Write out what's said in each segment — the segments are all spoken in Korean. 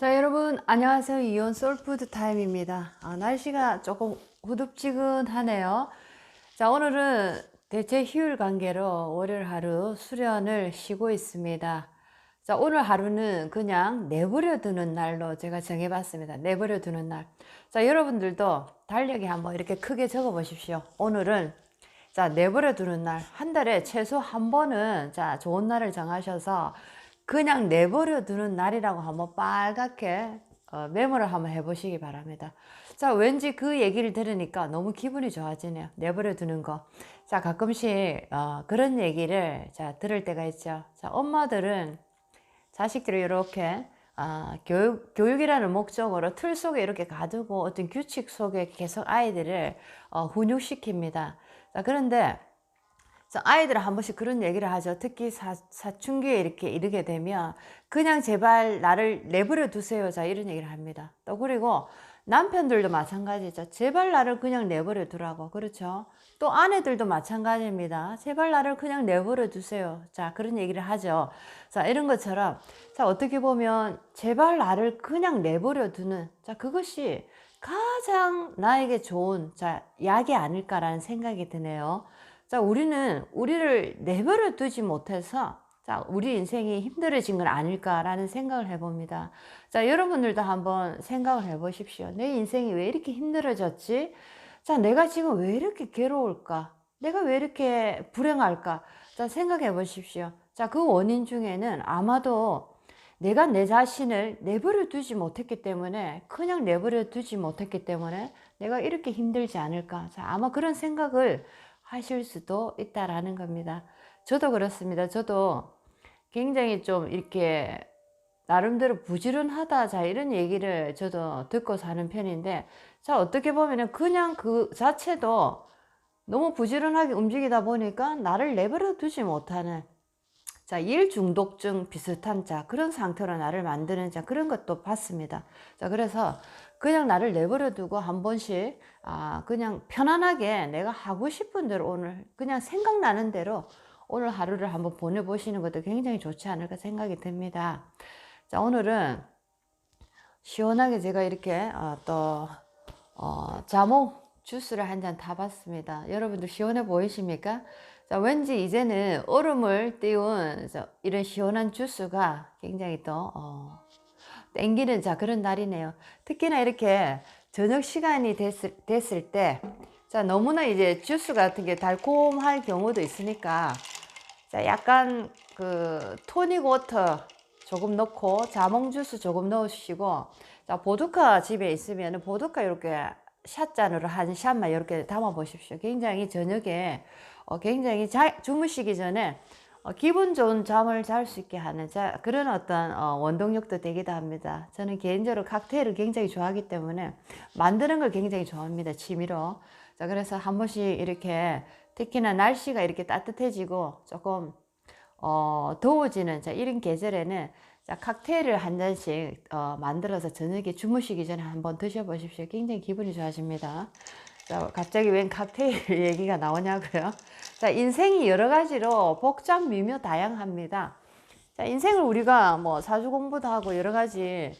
자, 여러분, 안녕하세요. 이온 솔푸드 타임입니다. 아, 날씨가 조금 후덥지근하네요. 자, 오늘은 대체 휴일 관계로 월요일 하루 수련을 쉬고 있습니다. 자, 오늘 하루는 그냥 내버려 두는 날로 제가 정해 봤습니다. 내버려 두는 날. 자, 여러분들도 달력에 한번 이렇게 크게 적어 보십시오. 오늘은 자, 내버려 두는 날. 한 달에 최소 한 번은 자, 좋은 날을 정하셔서 그냥 내버려 두는 날이라고 한번 빨갛게 어, 메모를 한번 해보시기 바랍니다. 자, 왠지 그 얘기를 들으니까 너무 기분이 좋아지네요. 내버려 두는 거. 자, 가끔씩 어, 그런 얘기를 자 들을 때가 있죠. 자, 엄마들은 자식들을 이렇게 아, 교육, 교육이라는 목적으로 틀 속에 이렇게 가두고 어떤 규칙 속에 계속 아이들을 어, 훈육시킵니다. 자, 그런데 자, 아이들은 한 번씩 그런 얘기를 하죠. 특히 사, 사춘기에 이렇게 이르게 되면 그냥 제발 나를 내버려 두세요. 자, 이런 얘기를 합니다. 또 그리고 남편들도 마찬가지죠. 제발 나를 그냥 내버려 두라고. 그렇죠. 또 아내들도 마찬가지입니다. 제발 나를 그냥 내버려 두세요. 자, 그런 얘기를 하죠. 자, 이런 것처럼 자, 어떻게 보면 제발 나를 그냥 내버려 두는 자, 그것이 가장 나에게 좋은 자, 약이 아닐까라는 생각이 드네요. 자, 우리는 우리를 내버려 두지 못해서 자, 우리 인생이 힘들어진 건 아닐까라는 생각을 해봅니다. 자, 여러분들도 한번 생각을 해보십시오. 내 인생이 왜 이렇게 힘들어졌지? 자, 내가 지금 왜 이렇게 괴로울까? 내가 왜 이렇게 불행할까? 자, 생각해 보십시오. 자, 그 원인 중에는 아마도 내가 내 자신을 내버려 두지 못했기 때문에, 그냥 내버려 두지 못했기 때문에 내가 이렇게 힘들지 않을까? 자, 아마 그런 생각을 하실 수도 있다라는 겁니다. 저도 그렇습니다. 저도 굉장히 좀 이렇게 나름대로 부지런하다. 자, 이런 얘기를 저도 듣고 사는 편인데, 자, 어떻게 보면은 그냥 그 자체도 너무 부지런하게 움직이다 보니까 나를 내버려 두지 못하는 자, 일 중독증 비슷한 자, 그런 상태로 나를 만드는 자, 그런 것도 봤습니다. 자, 그래서 그냥 나를 내버려 두고 한 번씩, 아, 그냥 편안하게 내가 하고 싶은 대로 오늘 그냥 생각나는 대로 오늘 하루를 한번 보내보시는 것도 굉장히 좋지 않을까 생각이 듭니다. 자, 오늘은 시원하게 제가 이렇게 어, 또, 어, 자몽 주스를 한 잔 타봤습니다. 여러분들 시원해 보이십니까? 자, 왠지 이제는 얼음을 띄운 이런 시원한 주스가 굉장히 또, 어, 땡기는 자, 그런 날이네요. 특히나 이렇게 저녁 시간이 됐을, 됐을 때, 자, 너무나 이제 주스 같은 게 달콤할 경우도 있으니까, 자, 약간 그 토닉 워터 조금 넣고, 자몽 주스 조금 넣으시고, 자, 보드카 집에 있으면 보드카 이렇게 샷잔으로 한 샷만 이렇게 담아 보십시오. 굉장히 저녁에 어, 굉장히 자, 주무시기 전에 어, 기분 좋은 잠을 잘 수 있게 하는 자, 그런 어떤 어, 원동력도 되기도 합니다. 저는 개인적으로 칵테일을 굉장히 좋아하기 때문에 만드는 걸 굉장히 좋아합니다. 취미로. 자, 그래서 한 번씩 이렇게 특히나 날씨가 이렇게 따뜻해지고 조금 어, 더워지는 자, 이런 계절에는 자, 칵테일을 한 잔씩 어, 만들어서 저녁에 주무시기 전에 한번 드셔보십시오. 굉장히 기분이 좋아집니다. 자, 갑자기 웬 칵테일 얘기가 나오냐고요? 자, 인생이 여러 가지로 복잡, 미묘, 다양합니다. 자, 인생을 우리가 뭐 사주 공부도 하고 여러 가지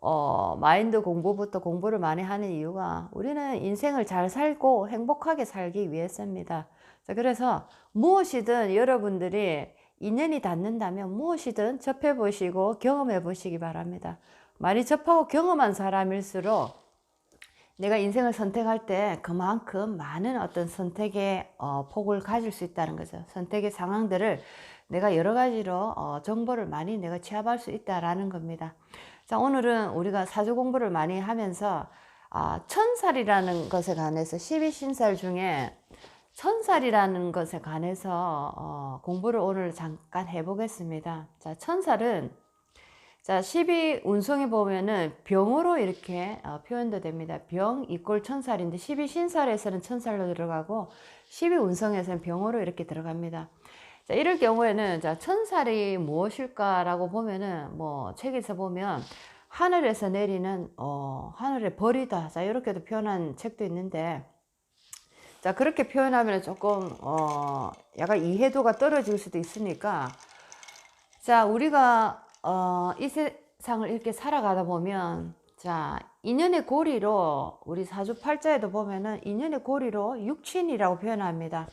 어, 마인드 공부부터 공부를 많이 하는 이유가 우리는 인생을 잘 살고 행복하게 살기 위해서입니다. 자, 그래서 무엇이든 여러분들이 인연이 닿는다면 무엇이든 접해 보시고 경험해 보시기 바랍니다. 많이 접하고 경험한 사람일수록 내가 인생을 선택할 때 그만큼 많은 어떤 선택의 어, 폭을 가질 수 있다는 거죠. 선택의 상황들을 내가 여러 가지로 어, 정보를 많이 내가 취합할 수 있다라는 겁니다. 자, 오늘은 우리가 사주 공부를 많이 하면서 아, 천살이라는 것에 관해서 12신살 중에 천살이라는 것에 관해서 어, 공부를 오늘 잠깐 해보겠습니다. 자, 천살은 자, 12 운송에 보면은 병으로 이렇게 어, 표현도 됩니다. 병 이꼴 천살인데 12 신살에서는 천살로 들어가고 12 운송에서는 병으로 이렇게 들어갑니다. 자, 이럴 경우에는 자, 천살이 무엇일까라고 보면은 뭐 책에서 보면 하늘에서 내리는 어, 하늘의 벌이다. 자, 이렇게도 표현한 책도 있는데 자, 그렇게 표현하면 조금, 어, 약간 이해도가 떨어질 수도 있으니까, 자, 우리가, 어, 이 세, 세상을 이렇게 살아가다 보면 자 인연의 고리로 우리 사주팔자에도 보면은 인연의 고리로 육친이라고 표현합니다.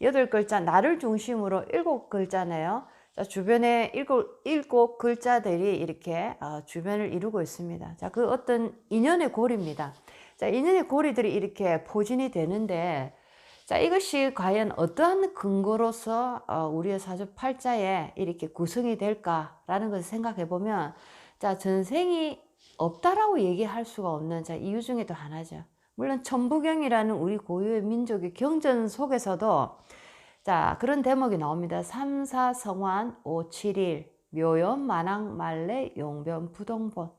여덟 글자 나를 중심으로 일곱 글자네요. 자, 주변에 일곱, 일곱 글자들이 이렇게 어, 주변을 이루고 있습니다. 자, 그 어떤 인연의 고리입니다. 자, 인연의 고리들이 이렇게 포진이 되는데, 자, 이것이 과연 어떠한 근거로서 어, 우리의 사주 팔자에 이렇게 구성이 될까라는 것을 생각해 보면, 자, 전생이 없다라고 얘기할 수가 없는 자, 이유 중에 또 하나죠. 물론 천부경이라는 우리 고유의 민족의 경전 속에서도 자, 그런 대목이 나옵니다. 3, 4, 성환, 5, 7, 1, 묘연, 만왕, 말래, 용변, 부동본.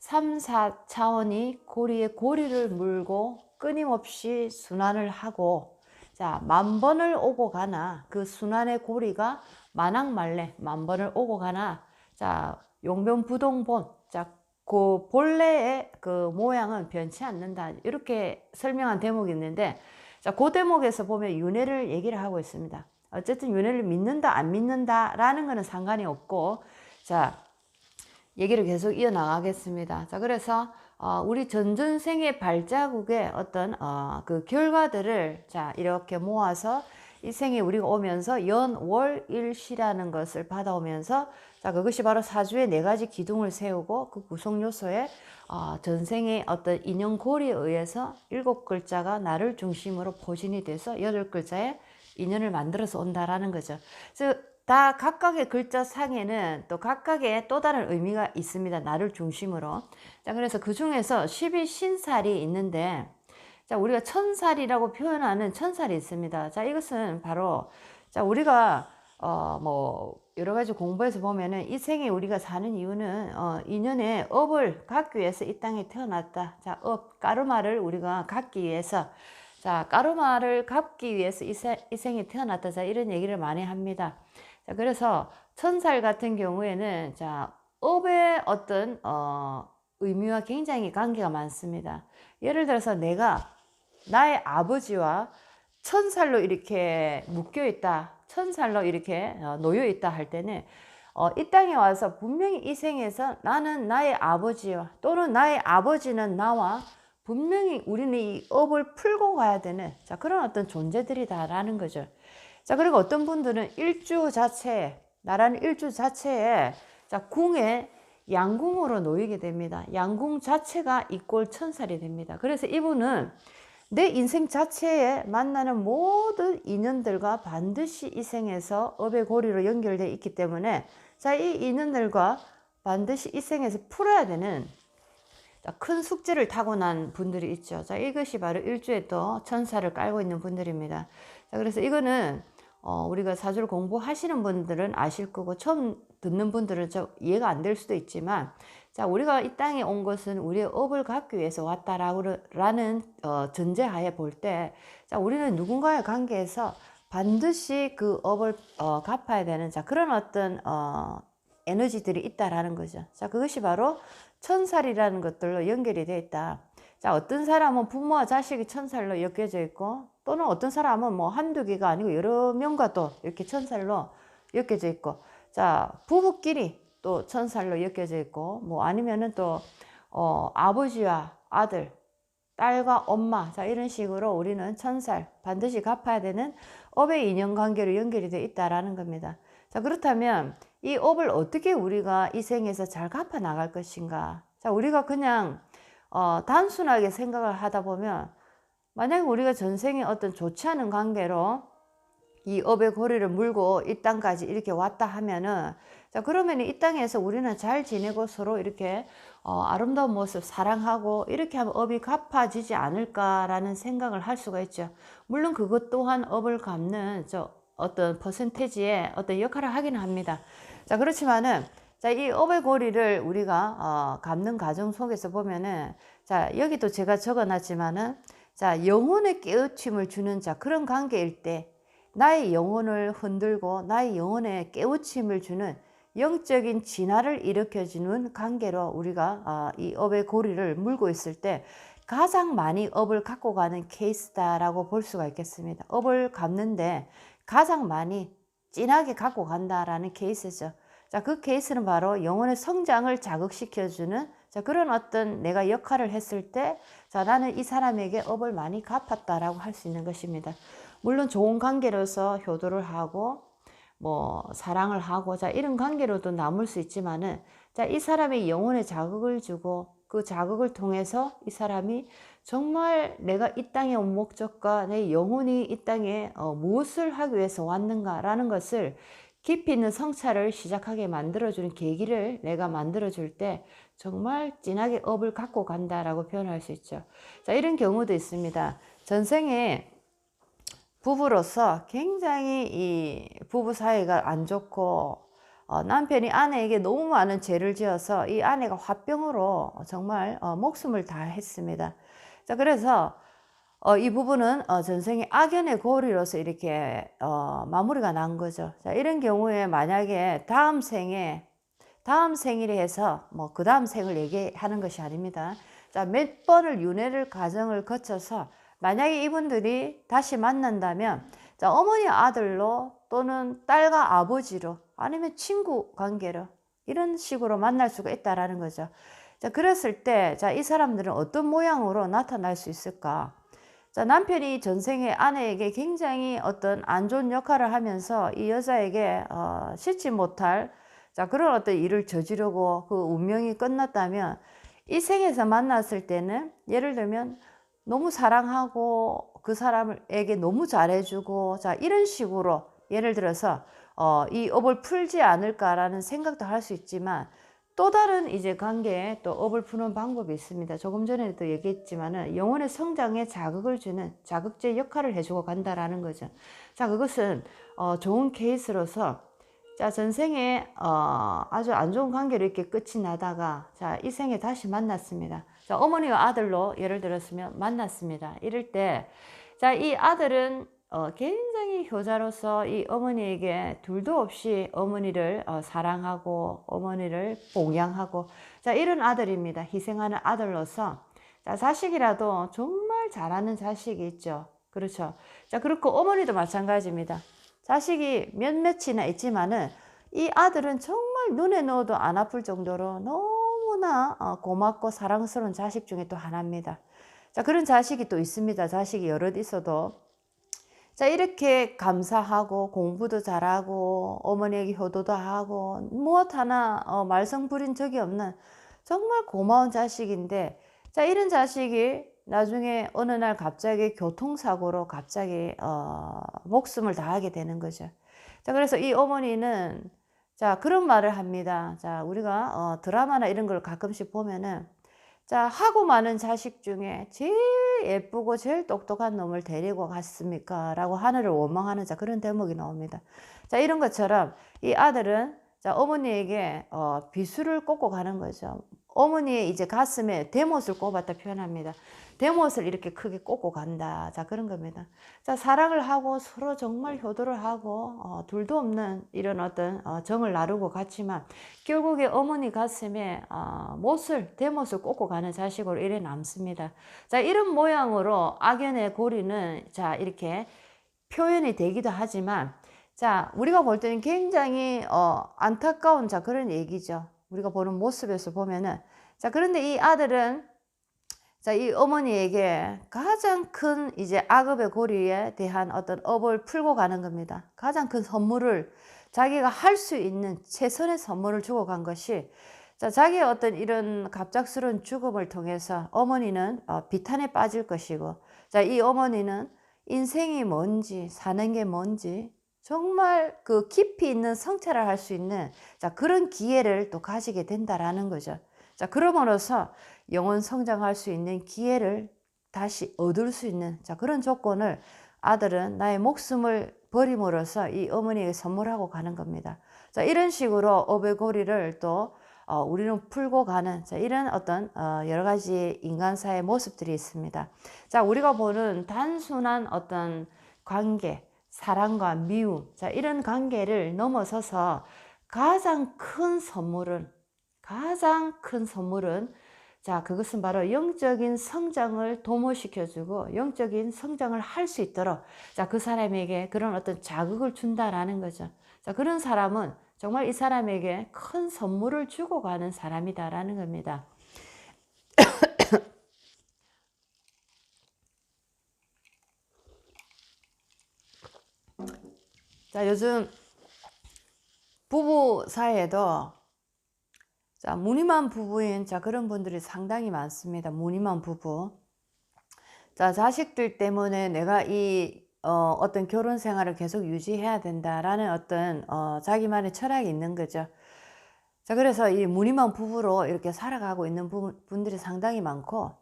3, 4 차원이 고리에 고리를 물고 끊임없이 순환을 하고, 자, 만 번을 오고 가나, 그 순환의 고리가 만왕, 말래, 만 번을 오고 가나, 자, 용변, 부동본. 자, 그 본래의 그 모양은 변치 않는다. 이렇게 설명한 대목이 있는데, 자, 그 대목에서 보면 윤회를 얘기를 하고 있습니다. 어쨌든 윤회를 믿는다, 안 믿는다 라는 거는 상관이 없고, 자, 얘기를 계속 이어나가겠습니다. 자, 그래서, 어, 우리 전전생의 발자국의 어떤, 어, 그 결과들을, 자, 이렇게 모아서 이 생에 우리가 오면서 연, 월, 일시라는 것을 받아오면서 자, 그것이 바로 사주의 네 가지 기둥을 세우고 그 구성 요소에 어, 전생의 어떤 인연고리에 의해서 일곱 글자가 나를 중심으로 포진이 돼서 여덟 글자의 인연을 만들어서 온다라는 거죠. 그래서 다 각각의 글자 상에는 또 각각의 또 다른 의미가 있습니다. 나를 중심으로. 자, 그래서 그 중에서 12신살이 있는데 자, 우리가 천살이라고 표현하는 천살이 있습니다. 자, 이것은 바로 자, 우리가 어, 뭐 여러 가지 공부해서 보면은 이 생에 우리가 사는 이유는 어, 인연의 업을 갖기 위해서 이 땅에 태어났다. 자, 업 까르마를 우리가 갖기 위해서 자, 까르마를 갚기 위해서 이, 세, 이 생에 태어났다. 자, 이런 얘기를 많이 합니다. 자, 그래서 천살 같은 경우에는 자, 업의 어떤 어, 의미와 굉장히 관계가 많습니다. 예를 들어서 내가 나의 아버지와 천살로 이렇게 묶여 있다. 천살로 이렇게 어, 놓여 있다 할 때는 어, 이 땅에 와서 분명히 이 생에서 나는 나의 아버지와 또는 나의 아버지는 나와 분명히 우리는 이 업을 풀고 가야 되는 자 그런 어떤 존재들이다라는 거죠. 자 그리고 어떤 분들은 일주 자체에 나라는 일주 자체에 자 궁에 양궁으로 놓이게 됩니다. 양궁 자체가 이꼴 천살이 됩니다. 그래서 이분은 내 인생 자체에 만나는 모든 인연들과 반드시 이 생에서 업의 고리로 연결되어 있기 때문에 자, 이 인연들과 반드시 이 생에서 풀어야 되는 큰 숙제를 타고난 분들이 있죠. 자, 이것이 바로 일주에 또 천사를 깔고 있는 분들입니다. 자, 그래서 이거는 어, 우리가 사주를 공부하시는 분들은 아실 거고 처음 듣는 분들은 좀 이해가 안 될 수도 있지만 자, 우리가 이 땅에 온 것은 우리의 업을 갚기 위해서 왔다라는 어, 전제하에 볼 때, 자, 우리는 누군가의 관계에서 반드시 그 업을 어, 갚아야 되는 자 그런 어떤 어, 에너지들이 있다라는 거죠. 자, 그것이 바로 천살이라는 것들로 연결이 되어 있다. 자, 어떤 사람은 부모와 자식이 천살로 엮여져 있고, 또는 어떤 사람은 뭐 한두 개가 아니고 여러 명과 또 이렇게 천살로 엮여져 있고, 자, 부부끼리 또 천살로 엮여져 있고 뭐 아니면은 또 어, 아버지와 아들 딸과 엄마 자 이런 식으로 우리는 천살 반드시 갚아야 되는 업의 인연 관계로 연결이 되어 있다라는 겁니다. 자 그렇다면 이 업을 어떻게 우리가 이 생에서 잘 갚아 나갈 것인가? 자 우리가 그냥 어, 단순하게 생각을 하다 보면 만약에 우리가 전생에 어떤 좋지 않은 관계로 이 업의 고리를 물고 이 땅까지 이렇게 왔다 하면은 자 그러면 이 땅에서 우리는 잘 지내고 서로 이렇게 어, 아름다운 모습 사랑하고 이렇게 하면 업이 갚아지지 않을까라는 생각을 할 수가 있죠. 물론 그것 또한 업을 갚는 저 어떤 퍼센테지의 어떤 역할을 하기는 합니다. 자 그렇지만은 자, 이 업의 고리를 우리가 어, 갚는 과정 속에서 보면은 자, 여기도 제가 적어 놨지만은 자, 영혼의 깨우침을 주는 자, 그런 관계일 때 나의 영혼을 흔들고 나의 영혼에 깨우침을 주는 영적인 진화를 일으켜주는 관계로 우리가 아, 이 업의 고리를 물고 있을 때 가장 많이 업을 갖고 가는 케이스다라고 볼 수가 있겠습니다. 업을 갚는데 가장 많이 진하게 갖고 간다라는 케이스죠. 자, 그 케이스는 바로 영혼의 성장을 자극시켜주는 자, 그런 어떤 내가 역할을 했을 때, 자, 나는 이 사람에게 업을 많이 갚았다라고 할 수 있는 것입니다. 물론 좋은 관계로서 효도를 하고, 뭐, 사랑을 하고, 자, 이런 관계로도 남을 수 있지만은, 자, 이 사람의 영혼에 자극을 주고, 그 자극을 통해서 이 사람이 정말 내가 이 땅에 온 목적과 내 영혼이 이 땅에 어, 무엇을 하기 위해서 왔는가라는 것을 깊이 있는 성찰을 시작하게 만들어주는 계기를 내가 만들어줄 때 정말 진하게 업을 갖고 간다라고 표현할 수 있죠. 자, 이런 경우도 있습니다. 전생에 부부로서 굉장히 이 부부 사이가 안 좋고 어, 남편이 아내에게 너무 많은 죄를 지어서 이 아내가 화병으로 정말 어, 목숨을 다했습니다. 자, 그래서 어, 이 부분은 어, 전생의 악연의 고리로서 이렇게 어, 마무리가 난 거죠. 자, 이런 경우에 만약에 다음 생에 다음 생일에 해서 뭐 그 다음 생을 얘기하는 것이 아닙니다. 자, 몇 번을 윤회를 과정을 거쳐서 만약에 이분들이 다시 만난다면 자, 어머니 아들로 또는 딸과 아버지로 아니면 친구 관계로 이런 식으로 만날 수가 있다라는 거죠. 자, 그랬을 때, 자, 이 사람들은 어떤 모양으로 나타날 수 있을까? 자, 남편이 전생에 아내에게 굉장히 어떤 안 좋은 역할을 하면서 이 여자에게 어, 싫지 못할 자, 그런 어떤 일을 저지르고 그 운명이 끝났다면 이 생에서 만났을 때는 예를 들면 너무 사랑하고 그 사람에게 너무 잘해주고 자, 이런 식으로 예를 들어서 어, 이 업을 풀지 않을까라는 생각도 할 수 있지만 또 다른 이제 관계에 또 업을 푸는 방법이 있습니다. 조금 전에도 얘기했지만은 영혼의 성장에 자극을 주는 자극제 역할을 해주고 간다라는 거죠. 자, 그것은 어, 좋은 케이스로서 자, 전생에 어, 아주 안 좋은 관계로 이렇게 끝이 나다가 자, 이 생에 다시 만났습니다. 자, 어머니와 아들로 예를 들었으면 만났습니다. 이럴 때 자, 이 아들은 어, 굉장히 효자로서 이 어머니에게 둘도 없이 어머니를 어, 사랑하고 어머니를 봉양하고 자 이런 아들입니다. 희생하는 아들로서 자 자식이라도 정말 잘하는 자식이 있죠. 그렇죠. 자 그렇고 어머니도 마찬가지입니다. 자식이 몇몇이나 있지만은 이 아들은 정말 눈에 넣어도 안 아플 정도로 너무나 어, 고맙고 사랑스러운 자식 중에 또 하나입니다. 자 그런 자식이 또 있습니다. 자식이 여럿 있어도 자, 이렇게 감사하고 공부도 잘하고 어머니에게 효도도 하고 무엇 하나 어, 말썽 부린 적이 없는 정말 고마운 자식인데 자, 이런 자식이 나중에 어느 날 갑자기 교통사고로 갑자기 어, 목숨을 다하게 되는 거죠. 자, 그래서 이 어머니는 자, 그런 말을 합니다. 자, 우리가 어, 드라마나 이런 걸 가끔씩 보면은 자, 하고 많은 자식 중에 제일 예쁘고 제일 똑똑한 놈을 데리고 갔습니까? 라고 하늘을 원망하는 자, 그런 대목이 나옵니다. 자, 이런 것처럼 이 아들은 자, 어머니에게 어, 비수를 꽂고 가는 거죠. 어머니의 이제 가슴에 대못을 꼽았다 표현합니다. 대못을 이렇게 크게 꽂고 간다. 자, 그런 겁니다. 자, 사랑을 하고 서로 정말 효도를 하고, 어, 둘도 없는 이런 어떤 어, 정을 나누고 갔지만, 결국에 어머니 가슴에 어, 못을, 대못을 꽂고 가는 자식으로 이래 남습니다. 자, 이런 모양으로 악연의 고리는 자, 이렇게 표현이 되기도 하지만, 자, 우리가 볼 때는 굉장히 어, 안타까운 자, 그런 얘기죠. 우리가 보는 모습에서 보면은 자 그런데 이 아들은 자 이 어머니에게 가장 큰 이제 악업의 고리에 대한 어떤 업을 풀고 가는 겁니다. 가장 큰 선물을 자기가 할 수 있는 최선의 선물을 주고 간 것이 자 자기의 어떤 이런 갑작스러운 죽음을 통해서 어머니는 어, 비탄에 빠질 것이고 자 이 어머니는 인생이 뭔지 사는 게 뭔지 정말 그 깊이 있는 성찰을 할 수 있는 자, 그런 기회를 또 가지게 된다라는 거죠. 자, 그러므로써 영혼 성장할 수 있는 기회를 다시 얻을 수 있는 자, 그런 조건을 아들은 나의 목숨을 버림으로써 이 어머니에게 선물하고 가는 겁니다. 자, 이런 식으로 어베고리를 또 어, 우리는 풀고 가는 자, 이런 어떤 어, 여러 가지 인간사의 모습들이 있습니다. 자, 우리가 보는 단순한 어떤 관계, 사랑과 미움, 자, 이런 관계를 넘어서서 가장 큰 선물은, 가장 큰 선물은, 자, 그것은 바로 영적인 성장을 도모시켜주고, 영적인 성장을 할 수 있도록, 자, 그 사람에게 그런 어떤 자극을 준다라는 거죠. 자, 그런 사람은 정말 이 사람에게 큰 선물을 주고 가는 사람이다라는 겁니다. 자, 요즘 부부 사이에도 자, 무늬만 부부인 자, 그런 분들이 상당히 많습니다. 무늬만 부부. 자, 자식들 때문에 내가 이 어, 어떤 결혼 생활을 계속 유지해야 된다라는 어떤 어, 자기만의 철학이 있는 거죠. 자, 그래서 이 무늬만 부부로 이렇게 살아가고 있는 부- 분들이 상당히 많고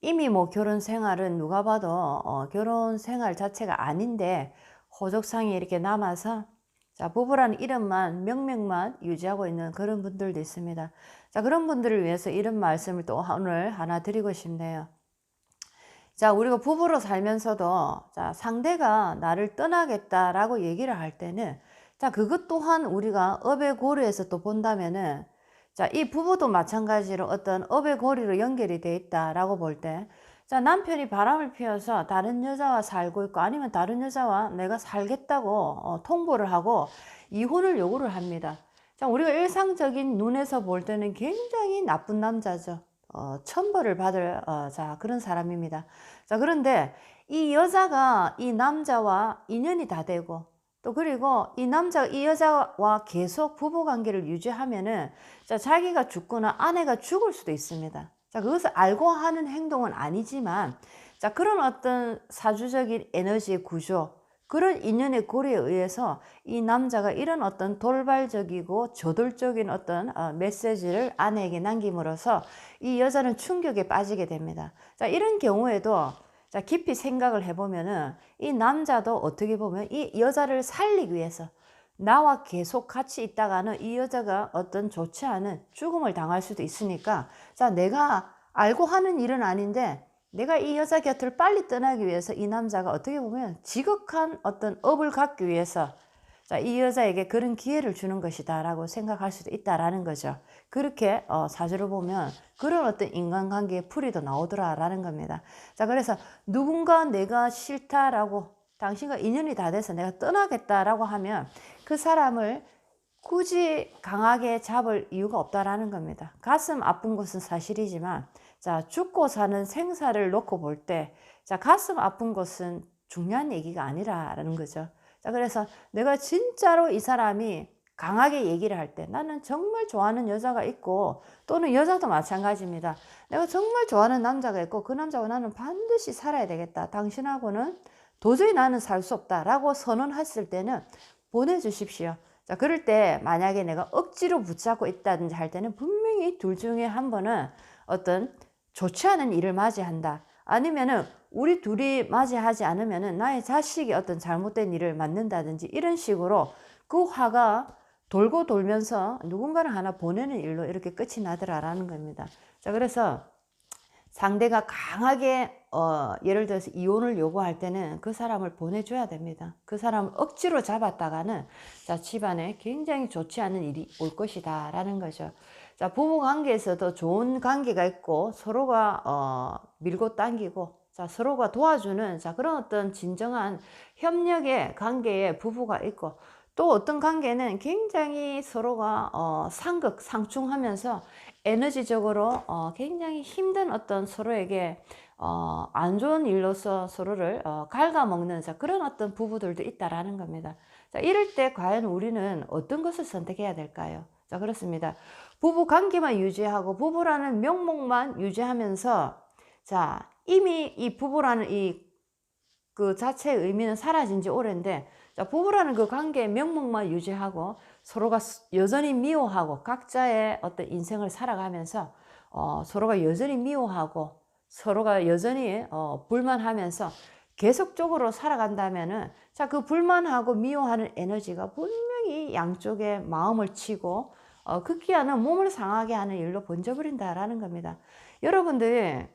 이미 뭐 결혼 생활은 누가 봐도 어, 결혼 생활 자체가 아닌데 호족상이 이렇게 남아서 자, 부부라는 이름만 명명만 유지하고 있는 그런 분들도 있습니다. 자, 그런 분들을 위해서 이런 말씀을 또 오늘 하나 드리고 싶네요. 자, 우리가 부부로 살면서도 자, 상대가 나를 떠나겠다라고 얘기를 할 때는 자, 그것 또한 우리가 업의 고리에서 또 본다면은 자, 이 부부도 마찬가지로 어떤 업의 고리로 연결이 돼 있다라고 볼 때, 자, 남편이 바람을 피워서 다른 여자와 살고 있고 아니면 다른 여자와 내가 살겠다고 어, 통보를 하고 이혼을 요구를 합니다. 자, 우리가 일상적인 눈에서 볼 때는 굉장히 나쁜 남자죠. 어, 천벌을 받을 어, 자, 그런 사람입니다. 자, 그런데 이 여자가 이 남자와 인연이 다 되고 또 그리고 이 남자가 이 여자와 계속 부부 관계를 유지하면은 자, 자기가 죽거나 아내가 죽을 수도 있습니다. 자, 그것을 알고 하는 행동은 아니지만 자, 그런 어떤 사주적인 에너지의 구조 그런 인연의 고리에 의해서 이 남자가 이런 어떤 돌발적이고 저돌적인 어떤 어, 메시지를 아내에게 남김으로써 이 여자는 충격에 빠지게 됩니다. 자, 이런 경우에도 자, 깊이 생각을 해보면은 이 남자도 어떻게 보면 이 여자를 살리기 위해서 나와 계속 같이 있다가는 이 여자가 어떤 좋지 않은 죽음을 당할 수도 있으니까 자, 내가 알고 하는 일은 아닌데 내가 이 여자 곁을 빨리 떠나기 위해서 이 남자가 어떻게 보면 지극한 어떤 업을 갖기 위해서 자, 이 여자에게 그런 기회를 주는 것이다 라고 생각할 수도 있다라는 거죠. 그렇게 어, 사주를 보면 그런 어떤 인간관계의 풀이도 나오더라 라는 겁니다. 자, 그래서 누군가 내가 싫다라고 당신과 인연이 다 돼서 내가 떠나겠다라고 하면 그 사람을 굳이 강하게 잡을 이유가 없다라는 겁니다. 가슴 아픈 것은 사실이지만 자, 죽고 사는 생사를 놓고 볼 때, 자, 가슴 아픈 것은 중요한 얘기가 아니라는 거죠. 자, 그래서 내가 진짜로 이 사람이 강하게 얘기를 할 때, 나는 정말 좋아하는 여자가 있고, 또는 여자도 마찬가지입니다. 내가 정말 좋아하는 남자가 있고, 그 남자와 나는 반드시 살아야 되겠다. 당신하고는 도저히 나는 살 수 없다라고 선언했을 때는 보내주십시오. 자, 그럴 때 만약에 내가 억지로 붙잡고 있다든지 할 때는 분명히 둘 중에 한 번은 어떤 좋지 않은 일을 맞이한다. 아니면은 우리 둘이 맞이하지 않으면은 나의 자식이 어떤 잘못된 일을 맞는다든지 이런 식으로 그 화가 돌고 돌면서 누군가를 하나 보내는 일로 이렇게 끝이 나더라라는 겁니다. 자, 그래서 상대가 강하게 어, 예를 들어서 이혼을 요구할 때는 그 사람을 보내줘야 됩니다. 그 사람을 억지로 잡았다가는 자 집안에 굉장히 좋지 않은 일이 올 것이다 라는 거죠. 자 부부 관계에서도 좋은 관계가 있고 서로가 어, 밀고 당기고 자 서로가 도와주는 자 그런 어떤 진정한 협력의 관계에 부부가 있고 또 어떤 관계는 굉장히 서로가 어, 상극 상충하면서 에너지적으로 어, 굉장히 힘든 어떤 서로에게 어, 안 좋은 일로서 서로를 어, 갉아먹는 자, 그런 어떤 부부들도 있다라는 겁니다. 자, 이럴 때 과연 우리는 어떤 것을 선택해야 될까요? 자, 그렇습니다. 부부 관계만 유지하고 부부라는 명목만 유지하면서 자, 이미 이 부부라는 이 그 자체의 의미는 사라진 지 오랜데 자, 부부라는 그 관계의 명목만 유지하고 서로가 여전히 미워하고 각자의 어떤 인생을 살아가면서 어, 서로가 여전히 미워하고 서로가 여전히 어, 불만하면서 계속적으로 살아간다면은 자, 그 불만하고 미워하는 에너지가 분명히 양쪽에 마음을 치고 어, 극기야는 몸을 상하게 하는 일로 번져버린다라는 겁니다. 여러분들이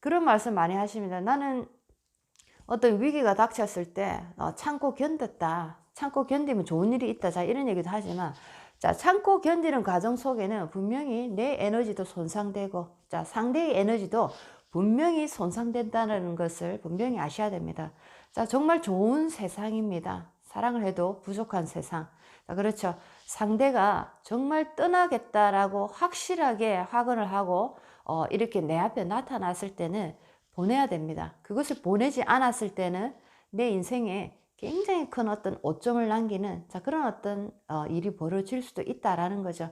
그런 말씀 많이 하십니다. 나는 어떤 위기가 닥쳤을 때 어, 참고 견뎠다. 참고 견디면 좋은 일이 있다. 자, 이런 얘기도 하지만 자, 참고 견디는 과정 속에는 분명히 내 에너지도 손상되고 자, 상대의 에너지도 분명히 손상된다는 것을 분명히 아셔야 됩니다. 자, 정말 좋은 세상입니다. 사랑을 해도 부족한 세상. 자, 그렇죠. 상대가 정말 떠나겠다라고 확실하게 확언을 하고 어, 이렇게 내 앞에 나타났을 때는 보내야 됩니다. 그것을 보내지 않았을 때는 내 인생에 굉장히 큰 어떤 오점을 남기는 자, 그런 어떤 어, 일이 벌어질 수도 있다라는 거죠.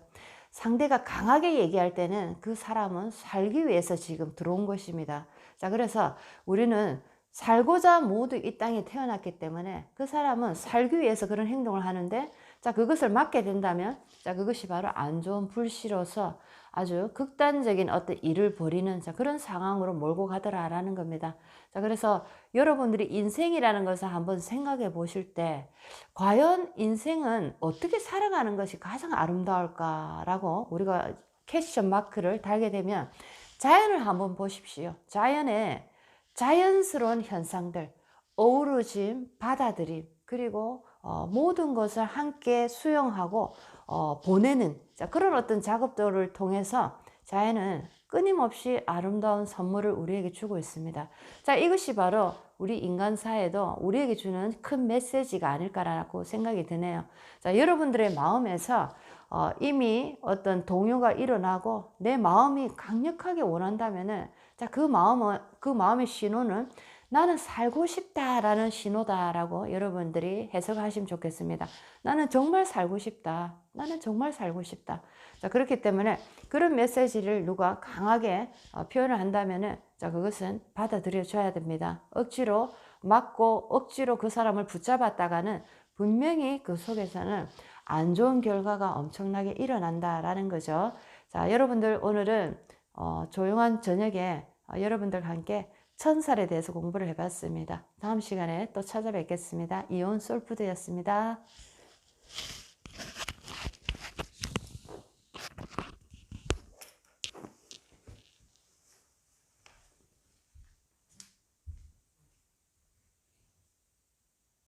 상대가 강하게 얘기할 때는 그 사람은 살기 위해서 지금 들어온 것입니다. 자, 그래서 우리는 살고자 모두 이 땅에 태어났기 때문에 그 사람은 살기 위해서 그런 행동을 하는데 자, 그것을 막게 된다면 자, 그것이 바로 안 좋은 불씨로서 아주 극단적인 어떤 일을 벌이는 자, 그런 상황으로 몰고 가더라라는 겁니다. 자, 그래서 여러분들이 인생이라는 것을 한번 생각해 보실 때 과연 인생은 어떻게 살아가는 것이 가장 아름다울까라고 우리가 캐션 마크를 달게 되면 자연을 한번 보십시오. 자연의 자연스러운 현상들, 어우러짐, 받아들임, 그리고 어, 모든 것을 함께 수용하고 어, 보내는 자, 그런 어떤 작업들을 통해서 자연은 끊임없이 아름다운 선물을 우리에게 주고 있습니다. 자, 이것이 바로 우리 인간사에도 우리에게 주는 큰 메시지가 아닐까라고 생각이 드네요. 자, 여러분들의 마음에서 어, 이미 어떤 동요가 일어나고 내 마음이 강력하게 원한다면은 자, 그 마음은 그 마음의 신호는 나는 살고 싶다라는 신호다라고 여러분들이 해석하시면 좋겠습니다. 나는 정말 살고 싶다. 나는 정말 살고 싶다. 자, 그렇기 때문에 그런 메시지를 누가 강하게 어, 표현을 한다면은 자, 그것은 받아들여 줘야 됩니다. 억지로 막고 억지로 그 사람을 붙잡았다가는 분명히 그 속에서는 안 좋은 결과가 엄청나게 일어난다라는 거죠. 자, 여러분들 오늘은 어, 조용한 저녁에 어, 여러분들과 함께 천살에 대해서 공부를 해봤습니다. 다음 시간에 또 찾아뵙겠습니다. 이온 솔푸드였습니다.